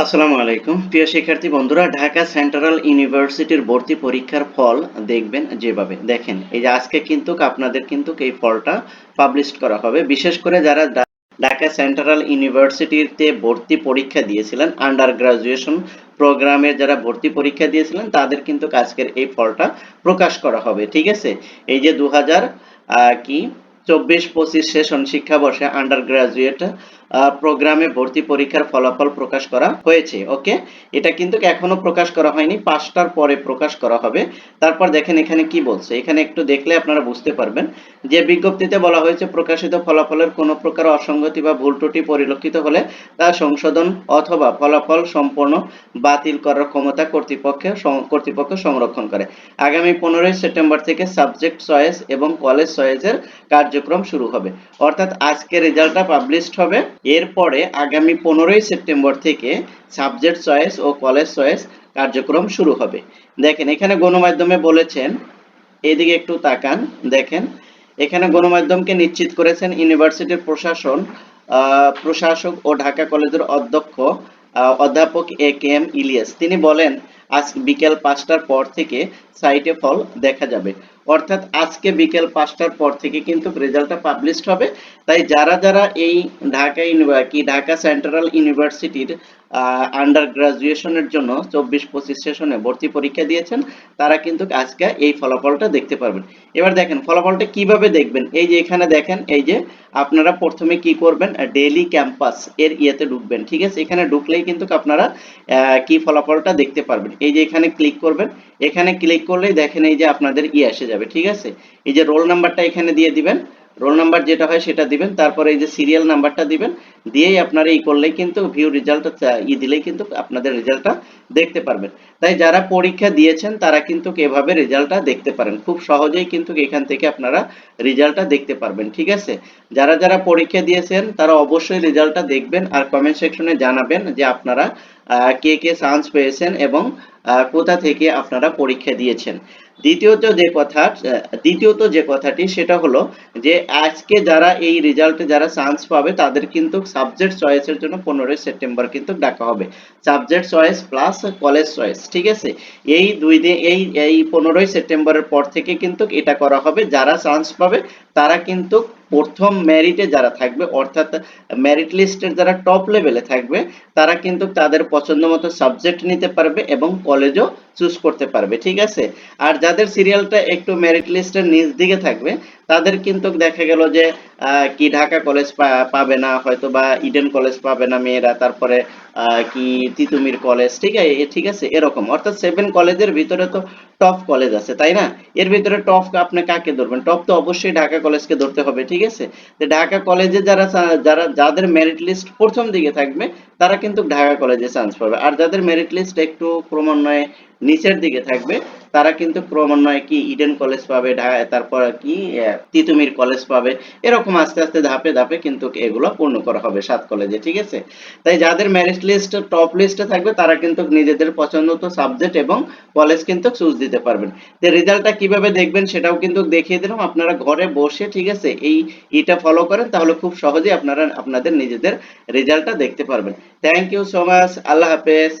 আসসালামু আলাইকুম। প্রিয় শিক্ষার্থী বন্ধুরা, ঢাকা সেন্ট্রাল ইউনিভার্সিটির ভর্তি পরীক্ষার ফল দেখবেন যেভাবে। দেখেন, এই যে আজকে কিন্তু আপনাদের কিন্তু এই ফলটা পাবলিশ করা হবে। বিশেষ করে যারা ঢাকা সেন্ট্রাল ইউনিভার্সিটিতে ভর্তি পরীক্ষা দিয়েছিলেন আন্ডার গ্রাজুয়েশন প্রোগ্রামের যারা ভর্তি পরীক্ষা দিয়েছিলেন, তাদের কিন্তু আজকের এই ফলটা প্রকাশ করা হবে। ঠিক আছে? এই যে দু হাজার কি? চব্বিশ পঁচিশ সেশন শিক্ষাবর্ষে আন্ডার গ্রাজুয়েট প্রোগ্রামে ভর্তি পরীক্ষার ফলাফল প্রকাশ করা হয়েছে ওকে এটা কিন্তু এখনও প্রকাশ করা হয়নি, পাঁচটার পরে প্রকাশ করা হবে। তারপর দেখেন এখানে কি বলছে, এখানে একটু দেখলে আপনারা বুঝতে পারবেন। যে বিজ্ঞপ্তিতে বলা হয়েছে, প্রকাশিত ফলাফলের কোনো প্রকার অসঙ্গতি বা ভুল ত্রুটি পরিলক্ষিত হলে তা সংশোধন অথবা ফলাফল সম্পূর্ণ বাতিল করার ক্ষমতা কর্তৃপক্ষে কর্তৃপক্ষ সংরক্ষণ করে। আগামী পনেরোই সেপ্টেম্বর থেকে সাবজেক্ট চয়েস এবং কলেজ চয়েসের কার্যক্রম শুরু হবে। অর্থাৎ আজকে রেজাল্টটা পাবলিশড হবে। এরপরে আগামী পনেরোই সেপ্টেম্বর থেকে সাবজেক্ট চয়েস ও কলেজ চয়েস কার্যক্রম শুরু হবে। দেখেন, এখানে গণমাধ্যমে বলেছেন, এদিকে একটু তাকান, দেখেন, এখানে গণমাধ্যমকে নিশ্চিত করেছেন ইউনিভার্সিটির প্রশাসন প্রশাসক ও ঢাকা কলেজের অধ্যক্ষ অধ্যাপক এ কে এম ইলিয়াস। তিনি বলেন, আজ বিকেল পাঁচটার পর থেকে সাইটে ফল দেখা যাবে। অর্থাৎ আজকে বিকেল পাঁচটার পর থেকে কিন্তু রেজাল্টটা পাবলিশড হবে। তাই যারা যারা এই ঢাকা কি ঢাকা সেন্ট্রাল ইউনিভার্সিটির আন্ডার গ্রাজুয়েশনের জন্য চব্বিশ পঁচিশ সেশনে ভর্তি পরীক্ষা দিয়েছেন, তারা কিন্তু আজকে এই ফলাফলটা দেখতে পারবেন। এবার দেখেন, ফলাফলটা কীভাবে দেখবেন? এই যে এখানে দেখেন, এই যে আপনারা প্রথমে কি করবেন? ডেইলি ক্যাম্পাস এর ইয়েতে ঢুকবেন, ঠিক আছে? এখানে ঢুকলেই কিন্তু আপনারা কি ফলাফলটা দেখতে পারবেন? এই যে এখানে ক্লিক করবেন, এখানে ক্লিক করলেই দেখেন এই যে আপনাদের ইয়ে এসে যাবে, ঠিক আছে? এই যে রোল নাম্বারটা এখানে দিয়ে দিবেন রোল নাম্বার যেটা হয় সেটা দিবেন, তারপরে এই যে সিরিয়াল নাম্বারটা দিবেন দিয়েই আপনারা এই করলেই কিন্তু ভিউ রেজাল্ট ই দিলেই কিন্তু আপনাদের রেজাল্টটা দেখতে পারবেন। তাই যারা পরীক্ষা দিয়েছেন, তারা কিন্তু এভাবে রেজাল্টটা দেখতে পারেন। খুব সহজেই কিন্তু এখান থেকে আপনারা রেজাল্টটা দেখতে পারবেন, ঠিক আছে? যারা যারা পরীক্ষা দিয়েছেন, তারা অবশ্যই রেজাল্টটা দেখবেন আর কমেন্ট সেকশনে জানাবেন যে আপনারা কে কে চান্স পেয়েছেন এবং কোথা থেকে আপনারা পরীক্ষা দিয়েছেন। দ্বিতীয়ত যে কথা দ্বিতীয়ত যে কথাটি, সেটা হলো যে আজকে যারা এই রেজাল্টে যারা চান্স পাবে, তাদের কিন্তু সাবজেক্ট চয়েসের জন্য পনেরোই সেপ্টেম্বর কিন্তু ডাকা হবে। Subject choice plus college choice ঠিক আছে? এই দুই দিন, এই এই পনেরোই সেপ্টেম্বরের পর থেকে কিন্তু এটা করা হবে। যারা চান্স পাবে, তারা কিন্তু প্রথম মেরিটে যারা থাকবে, অর্থাৎ মেরিট লিস্টের যারা টপ লেভেলে থাকবে, তারা কিন্তু তাদের পছন্দ মতো সাবজেক্ট নিতে পারবে এবং কলেজও চুজ করতে পারবে, ঠিক আছে? আর যাদের সিরিয়ালটা একটু মেরিট লিস্টের নিচ দিকে থাকবে তাদের কিন্তু দেখা গেল যে কি ঢাকা কলেজ পাবে না হয়তো বা ইডেন কলেজ পাবে না মেয়েরা, তারপরে কি তিতুমির কলেজ ঠিক আছে ঠিক আছে, এরকম। অর্থাৎ সেভেন কলেজের ভিতরে তো টপ কলেজ আছে, তাই না? এর ভিতরে টপ আপনি কাকে ধরবেন? টপ তো অবশ্যই ঢাকা কলেজকে ধরতে হবে, ঠিক আছে? তো ঢাকা কলেজে যারা যারা, যাদের মেরিট লিস্ট প্রথম দিকে থাকবে, তারা কিন্তু ঢাকা কলেজে চান্স পাবে। আর যাদের মেরিট লিস্ট একটু ক্রমান্বয়ে নিচের দিকে থাকবে তারা কিন্তু ক্রমান্বয়ে কি ইডেন কলেজ পাবে তারপর কি তিতুমির কলেজ পাবে, এরকম আস্তে আস্তে ধাপে ধাপে কিন্তু এগুলো পূর্ণ করা হবে সাত কলেজে ঠিক আছে? তাই যাদের মেরিট লিস্ট টপ লিস্টে থাকবে, তারা কিন্তু নিজেদের পছন্দ মতো সাবজেক্ট এবং কলেজ কিন্তু চুজ দিতে পারবেন। তো রেজাল্টটা কীভাবে দেখবেন সেটাও কিন্তু দেখিয়ে দিলাম। আপনারা ঘরে বসে, ঠিক আছে, এই এটা ফলো করেন, তাহলে খুব সহজেই আপনারা, আপনাদের নিজেদের রেজাল্টটা দেখতে পারবেন। Thank you so much Allah হাফেজ।